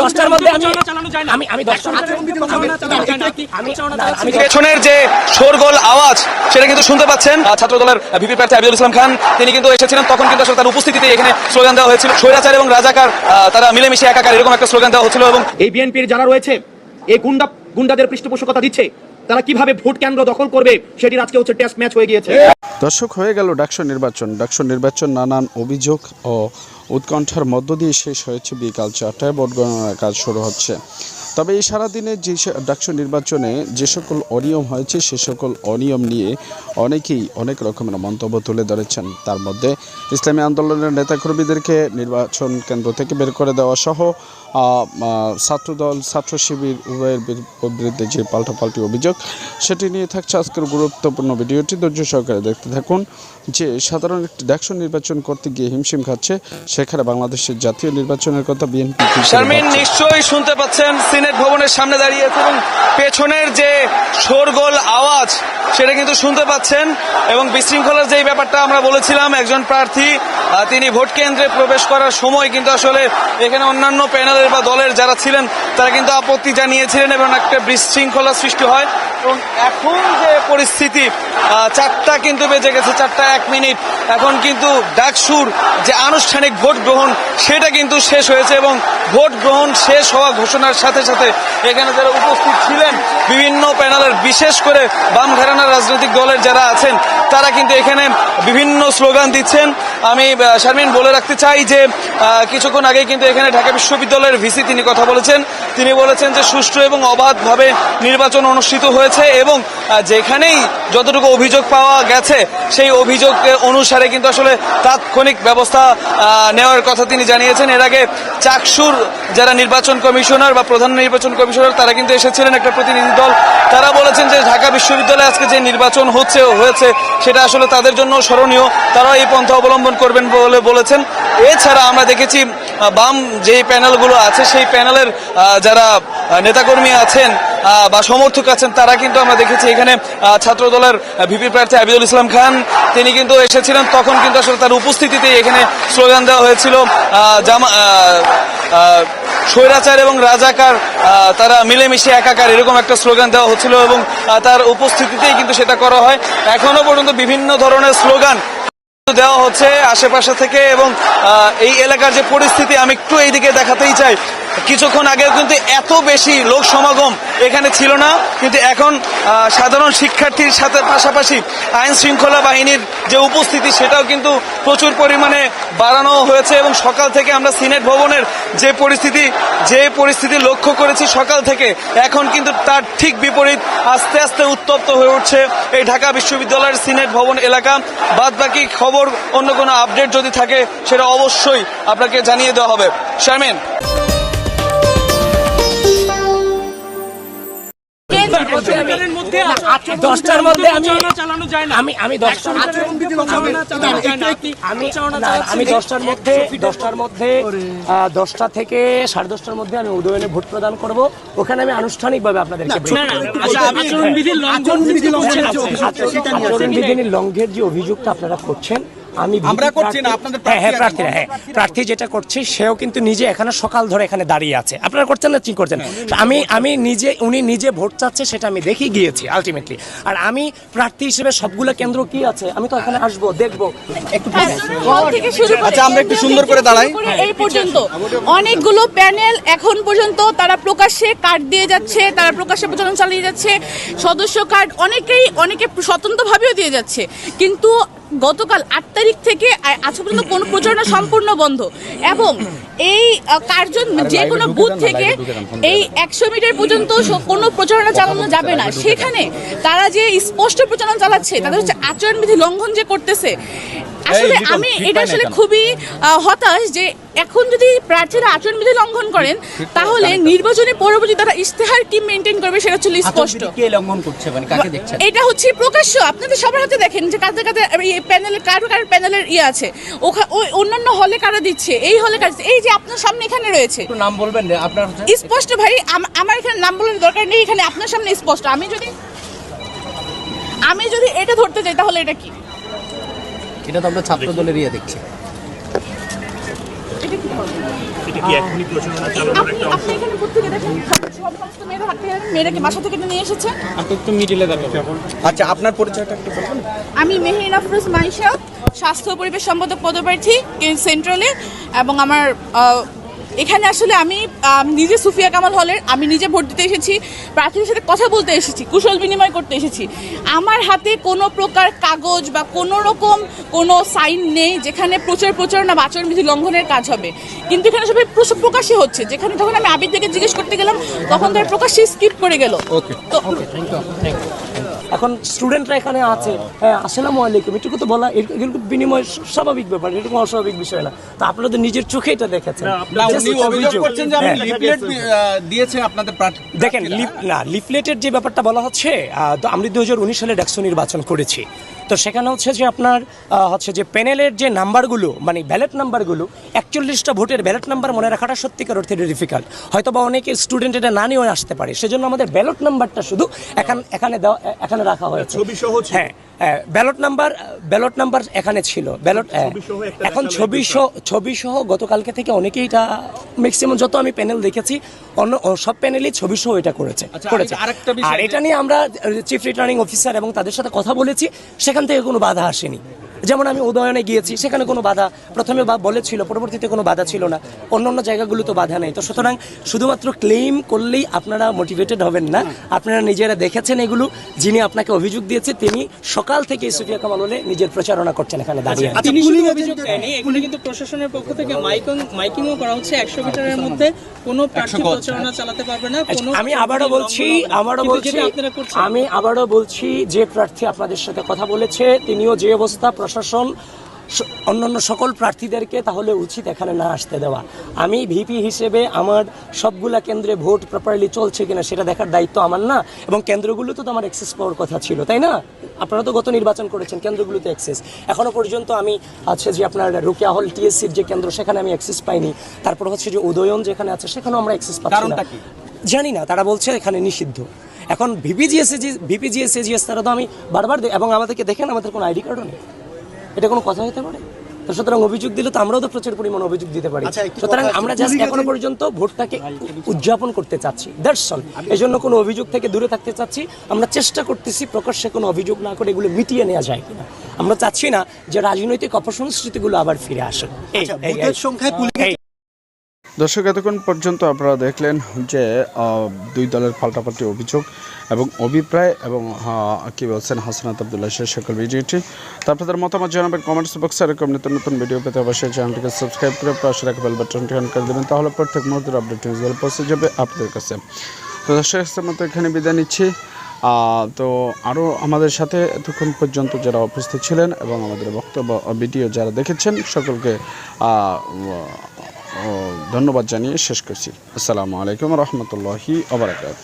দশটার মধ্যে আমি আমি আমি দশটার আমি আমি পেছনের যে শোরগোল আওয়াজ সেটা কিন্তু শুনতে পাচ্ছেন। ছাত্র দলের ভিপি প্রার্থী আবিদুল ইসলাম খান তিনি কিন্তু এসেছিলেন। তখন কিন্তু আসলে তার উপস্থিতিতে এখানে স্লোগান দেওয়া হয়েছিল। স্বৈরাচার এবং রাজাকার তারা মিলেমিশে একাকার এরকম একটা স্লোগান দেওয়া হচ্ছিল এবং এই বিএনপির যারা রয়েছে এই গুন্ডা গুন্ডাদের পৃষ্ঠপোষকতা দিচ্ছে। তারা কীভাবে ভোট কেন্দ্র দখল করবে সেটির আজকে হচ্ছে টেস্ট ম্যাচ হয়ে গিয়েছে। দর্শক হয়ে গেল ডাকসু নির্বাচন। ডাকসু নির্বাচন নানান অভিযোগ ও উৎকণ্ঠার মধ্য দিয়ে শেষ হয়েছে বিকাল চারটায় ভোট গণনার কাজ শুরু হচ্ছে। তবে এই সারাদিনে যে ডাকসু নির্বাচনে যে সকল অনিয়ম হয়েছে, সে সকল অনিয়ম নিয়ে অনেকেই অনেক রকমের মন্তব্য তুলে ধরেছেন। তার মধ্যে ইসলামী আন্দোলনের নেতাকর্মীদেরকে নির্বাচন কেন্দ্র থেকে বের করে দেওয়া সহ ছাত্রদল ছাত্র শিবির উভয়ের বিরুদ্ধে যে পাল্টাপাল্টি অভিযোগ সেটি নিয়ে থাকছে আজকের গুরুত্বপূর্ণ ভিডিওটি। ধৈর্য সহকারে দেখতে থাকুন যে সাধারণ একটি ডাকসু নির্বাচন করতে গিয়ে হিমশিম খাচ্ছে সেখানে বাংলাদেশের জাতীয় নির্বাচনের কথা বিএনপি নিশ্চয়ই শুনতে পাচ্ছেন সিনেট ভবনের সামনে দাঁড়িয়ে আছে এবং পেছনের যে শোরগোল আওয়াজ সেটা কিন্তু শুনতে পাচ্ছেন এবং বিশৃঙ্খলার যেই ব্যাপারটা আমরা বলেছিলাম একজন প্রার্থী তিনি ভোট কেন্দ্রে প্রবেশ করার সময় কিন্তু আসলে এখানে অন্যান্য প্যানেলের বা দলের যারা ছিলেন, তারা কিন্তু আপত্তি জানিয়েছিলেন এবং একটা বিশৃঙ্খলা সৃষ্টি হয়। এবং এখন যে পরিস্থিতি চারটা কিন্তু বেজে গেছে, চারটা এক মিনিট। এখন কিন্তু ডাকসুর যে আনুষ্ঠানিক ভোট গ্রহণ, সেটা কিন্তু শেষ হয়েছে এবং ভোট গ্রহণ শেষ হওয়া ঘোষণার সাথে সাথে এখানে যারা উপস্থিত ছিলেন, বিভিন্ন প্যানেলের বিশেষ করে বাম রাজনৈতিক দলের যারা আছেন, তারা কিন্তু এখানে বিভিন্ন স্লোগান দিচ্ছেন। আমি শারমিন বলে রাখতে চাই যে কিছুক্ষণ আগে কিন্তু এখানে ঢাকা বিশ্ববিদ্যালয়ের ভিসি তিনি কথা বলেছেন। তিনি বলেছেন যে সুষ্ঠু এবং অবাধভাবে নির্বাচন অনুষ্ঠিত হয়েছে এবং যেখানেই যতটুকু অভিযোগ পাওয়া গেছে, সেই অভিযোগ অনুসারে কিন্তু আসলে তাৎক্ষণিক ব্যবস্থা নেওয়ার কথা তিনি জানিয়েছেন। এর আগে চাকসুর যারা নির্বাচন কমিশনার বা প্রধান নির্বাচন কমিশনার, তারা কিন্তু এসেছিলেন একটা প্রতিনিধি দল। তারা বলেছেন যে ঢাকা বিশ্ববিদ্যালয়ে আজকে যে নির্বাচন হচ্ছে হয়েছে, সেটা আসলে তাদের জন্য স্মরণীয়। তারা এই পন্থা অবলম্বন করবেন বলে বলেছেন। এছাড়া আমরা দেখেছি বাম যে প্যানেলগুলো আছে, সেই প্যানেলের যারা নেতাকর্মী আছেন বা সমর্থক আছেন, তারা কিন্তু আমরা দেখেছি এখানে ছাত্রদলের ভিপি প্রার্থী আবিদুল ইসলাম খান, তিনি কিন্তু এসেছিলেন, তখন কিন্তু আসলে তার উপস্থিতিতে এখানে স্লোগান দেওয়া হয়েছিল জামা স্বৈরাচার এবং রাজাকার তারা মিলেমিশে একাকার, এরকম একটা স্লোগান দেওয়া হচ্ছিল এবং তার উপস্থিতিতেই কিন্তু সেটা করা হয়। এখনও পর্যন্ত বিভিন্ন ধরনের স্লোগান দেওয়া হচ্ছে আশেপাশে থেকে এবং এই এলাকার যে পরিস্থিতি আমি একটু এইদিকে দেখাতেই চাই। কিছুক্ষণ আগেও কিন্তু এত বেশি লোক সমাগম এখানে ছিল না, কিন্তু এখন সাধারণ শিক্ষার্থীর সাথে পাশাপাশি আইন শৃঙ্খলা বাহিনীর যে উপস্থিতি, সেটাও কিন্তু প্রচুর পরিমাণে বাড়ানো হয়েছে এবং সকাল থেকে আমরা সিনেট ভবনের যে পরিস্থিতি যে পরিস্থিতি লক্ষ্য করেছি সকাল থেকে, এখন কিন্তু তার ঠিক বিপরীত আস্তে আস্তে উত্তপ্ত হয়ে উঠছে এই ঢাকা বিশ্ববিদ্যালয়ের সিনেট ভবন এলাকা। বাদ বাকি খবর, অন্য কোনো আপডেট যদি থাকে, সেটা অবশ্যই আপনাকে জানিয়ে দেওয়া হবে। শারমিন। দশটার মধ্যে আমি আমি আমি দশটার আমি দশটার মধ্যে দশটার মধ্যে দশটা থেকে সাড়ে দশটার মধ্যে আমি উদয়নে ভোট প্রদান করব ওখানে আমি আনুষ্ঠানিকভাবে আপনাদেরকে brief করব। লঙ্ঘের যে অভিযোগটা আপনারা করছেন আমি আমরা করছি না, আপনাদের হ্যাঁ হ্যাঁ প্রার্থী প্রার্থীরা হ্যাঁ প্রার্থী যেটা করছে সেও কিন্তু নিজে এখানে সকাল ধরে এখানে দাঁড়িয়ে আছে। আপনারা করছেন না ঠিক করছেন? আমি আমি নিজে উনি নিজে ভোট চাচ্ছে সেটা আমি দেখে গিয়েছি আলটিমেটলি আর আমি প্রার্থী হিসেবে সবগুলো কেন্দ্র কি আছে? আমি তো এখানে আসব দেখব। একটু হল থেকে শুরু করে আচ্ছা, আমরা একটু সুন্দর করে দাঁড়াই। এই পর্যন্ত। অনেকগুলো প্যানেল এখন পর্যন্ত তারা প্রকাশ্যে কার্ড দিয়ে যাচ্ছে তারা প্রকাশ্যে প্রচারণ চালিয়ে যাচ্ছে সদস্য কার্ড অনেকেই অনেকে স্বতন্ত্রভাবেও দিয়ে যাচ্ছে। কিন্তু গতকাল আট তারিখ থেকে আজ পর্যন্ত কোনো প্রচারণা সম্পূর্ণ বন্ধ। এবং এই কার্য যে কোনো বুথ থেকে এই একশো মিটার পর্যন্ত কোনো প্রচারণা চালানো যাবে না। সেখানে তারা যে স্পষ্ট প্রচারণা চালাচ্ছে তাদের হচ্ছে আচরণবিধি লঙ্ঘন যে করতেছে আসলে আমি এটা আসলে খুবই হতাশ যে এখন যদি প্রার্থীরা আচরণবিধি লঙ্ঘন করেন তাহলে নির্বাচনে পরবর্তী তারা ইশতেহার কি মেনটেন করবে সেটা ছিল স্পষ্ট। কে লঙ্ঘন করছে মানে কাকে দেখছেন? এটা হচ্ছে প্রকাশ্য। আপনাদের সবার হাতে দেখেন যে কাদের কাদের এই প্যানেলের কার কার প্যানেলের ইয়ে আছে। ওই অন্যান্য হলে কারা দিচ্ছে এই হলে কারা এই যে আপনার সামনে এখানে রয়েছে। নাম বলবেন আপনার স্পষ্ট ভাই আম- আমার এখানে নাম বলার দরকার নেই এখানে আপনার সামনে স্পষ্ট। আমি যদি আমি যদি এটা ধরতে যাই তাহলে এটা কি? এটা তো আমরা ছাত্র দলের ইয়ে দেখছি। এটা কি আপনি আপনি এখানে প্রত্যেকে দেখেন? সব সমস্ত মেয়েরা হাত থেকে মেয়েরাকে বাসা থেকে নিয়ে এসেছে। আচ্ছা আপনার পরিচয়টা একটু বলবেন আমি মেহেরিন আফরোজ মাইশা স্বাস্থ্য পরিবেশ সম্পাদক পদপ্রার্থী সেন্ট্রালে এবং আমার এখানে আসলে আমি নিজে সুফিয়া কামাল হলের আমি নিজে ভোট দিতে এসেছি প্রার্থীদের সাথে কথা বলতে এসেছি কুশল বিনিময় করতে এসেছি। আমার হাতে কোনো প্রকার কাগজ বা কোনো রকম কোনো সাইন নেই যেখানে প্রচার প্রচারণা বা আচরণবিধি লঙ্ঘনের কাজ হবে। কিন্তু এখানে সবাই প্রকাশ্যে হচ্ছে। যেখানে যখন আমি আবির থেকে জিজ্ঞেস করতে গেলাম তখন তার প্রকাশ্যে স্কিপ করে গেল। তো এখন স্টুডেন্টরা এখানে আছে। হ্যাঁ আসসালামু আলাইকুম। এটুকু তো বলা এটুকু বিনিময় স্বাভাবিক ব্যাপার এটা কোনো অস্বাভাবিক বিষয় না। তো আপনারা তো নিজের চোখে এটা দেখেছেন। আমি হ্যাঁ। লিফলেট দিয়েছে আপনাদের দেখেন না লিফলেটের যে ব্যাপারটা বলা হচ্ছে আমরা দু হাজার উনিশ সালে ডাকসু নির্বাচন করেছি। তো সেখানে হচ্ছে যে আপনার হচ্ছে যে প্যানেলের যে নাম্বারগুলো মানে ব্যালট নাম্বারগুলো একচল্লিশটা ভোটের ব্যালট নাম্বার মনে রাখাটা সত্যিকার অর্থে ডিফিকাল্ট হয়তো বা অনেকে স্টুডেন্ট এটা না নিয়েও আসতে পারে। সেজন্য আমাদের ব্যালট নাম্বারটা শুধু এখান এখানে দেওয়া এখানে রাখা হয়েছে। হ্যাঁ। ব্যালট নাম্বার ব্যালট নাম্বার এখানে ছিল। ব্যালট এখন ছবি সহ ছবি সহ গতকালকে থেকে অনেকেই এটা ম্যাক্সিমাম যত আমি প্যানেল দেখেছি অন্য সব প্যানেলই ছবি সহ এটা করেছে আচ্ছা, করেছে। আর- এটা নিয়ে আমরা চিফ রিটার্নিং অফিসার এবং তাদের সাথে কথা বলেছি সেখান থেকে কোনো বাধা আসেনি। যেমন আমি উদয়নে গিয়েছি সেখানে কোনো বাধা প্রথমে বা বলেছিল পরবর্তীতে কোনো বাধা ছিল না। অন্য অন্য জায়গাগুলো তো বাধা নেই। তো সুতরাং শুধুমাত্র ক্লেম করলেই আপনারা মোটিভেটেড হবেন না। আপনারা নিজেরা দেখেছেন এগুলো যিনি আপনাকে অভিযোগ দিয়েছে তিনি সকাল থেকে সুফিয়া কামাল হলে নিজের প্রচারণা করছেন এখানে দাঁড়িয়ে। তিনি অভিযোগ দেয়নি। এগুলো কিন্তু প্রশাসনের পক্ষ থেকে মাইকিং মাইকিংও করা হচ্ছে। একশো মিটারের মধ্যে কোনো প্রার্থী প্রচারণা চালাতে পারবে না। আচ্ছা, আমি আবারও বলছি আবারও বলছি আমি আবারও বলছি যে প্রার্থী আপনাদের সাথে কথা বলেছে তিনিও যে অবস্থা প্রশাসন অন্যান্য সকল প্রার্থীদেরকে তাহলে উচিত এখানে না আসতে দেওয়া। আমি ভিপি হিসেবে আমার সবগুলা কেন্দ্রে ভোট প্রপারলি চলছে কিনা সেটা দেখার দায়িত্ব আমার না এবং কেন্দ্রগুলোতে তো আমার অ্যাক্সেস পাওয়ার কথা ছিল তাই না? আপনারা তো গত নির্বাচন করেছেন কেন্দ্রগুলোতে অ্যাক্সেস এখনও পর্যন্ত আমি আছে যে আপনার রোকেয়া হল টিএসসির যে কেন্দ্র সেখানে আমি অ্যাক্সেস পাইনি। তারপর হচ্ছে যে উদয়ন যেখানে আছে সেখানেও আমরা অ্যাক্সেস পাচ্ছি না। জানি না তারা বলছে এখানে নিষিদ্ধ। এখন ভিপিজিএসএজি ভিপিজিএসএজিএস তারা তো আমি বারবার দে- এবং আমাদেরকে দেখেন আমাদের কোনো আইডি কার্ডও নেই। এটা কোনো কথা হতে পারে? তো সুতরাং অভিযোগ দিলে তো আমরাও তো প্রচুর পরিমাণ অভিযোগ দিতে পারি। সুতরাং আমরা জাস্ট এখনও পর্যন্ত ভোটটাকে উদযাপন করতে চাচ্ছি। দ্যাটস অল এই জন্য কোনো অভিযোগ থেকে দূরে থাকতে চাচ্ছি। আমরা চেষ্টা করতেছি প্রকাশ্যে কোনো অভিযোগ না করে এগুলো মিটিয়ে নেওয়া যায় কিনা। আমরা চাচ্ছি না যে রাজনৈতিক অপসংস্কৃতিগুলো আবার ফিরে আসে এই এই- এই- এই দর্শক, এতক্ষণ পর্যন্ত আপনারা দেখলেন যে দুই দলের পাল্টাপাল্টি অভিযোগ এবং অভিপ্রায় এবং কি বলছেন হাসনাত আবদুল্লাহ শেষ সকল ভিডিওটি। তো আপনাদের মতামত জানাবেন কমেন্টস বক্সে এরকম নতুন নতুন ভিডিও পেতে অবশ্যই চ্যানেলটিকে সাবস্ক্রাইব করে পাশে রাখা বেল বাটনটি অন করে দেবেন। তাহলে প্রত্যেক মুহূর্তের আপডেট নিউজগুলো পৌঁছে যাবে আপনাদের কাছে। তো দর্শক মতো এখানে বিদায় নিচ্ছি। তো আরও আমাদের সাথে এতক্ষণ পর্যন্ত যারা উপস্থিত ছিলেন এবং আমাদের বক্তব্য ভিডিও যারা দেখেছেন, সকলকে ধন্যবাদ জানিয়ে শেষ করছি। আসসালামু আলাইকুম রহমতুল্লাহি আবরাকাত